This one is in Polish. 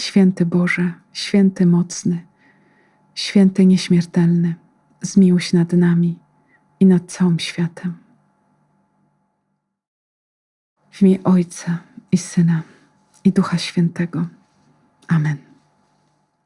Święty Boże, święty mocny, święty nieśmiertelny, zmiłuj się nad nami i nad całym światem. W imię Ojca i Syna i Ducha Świętego. Amen.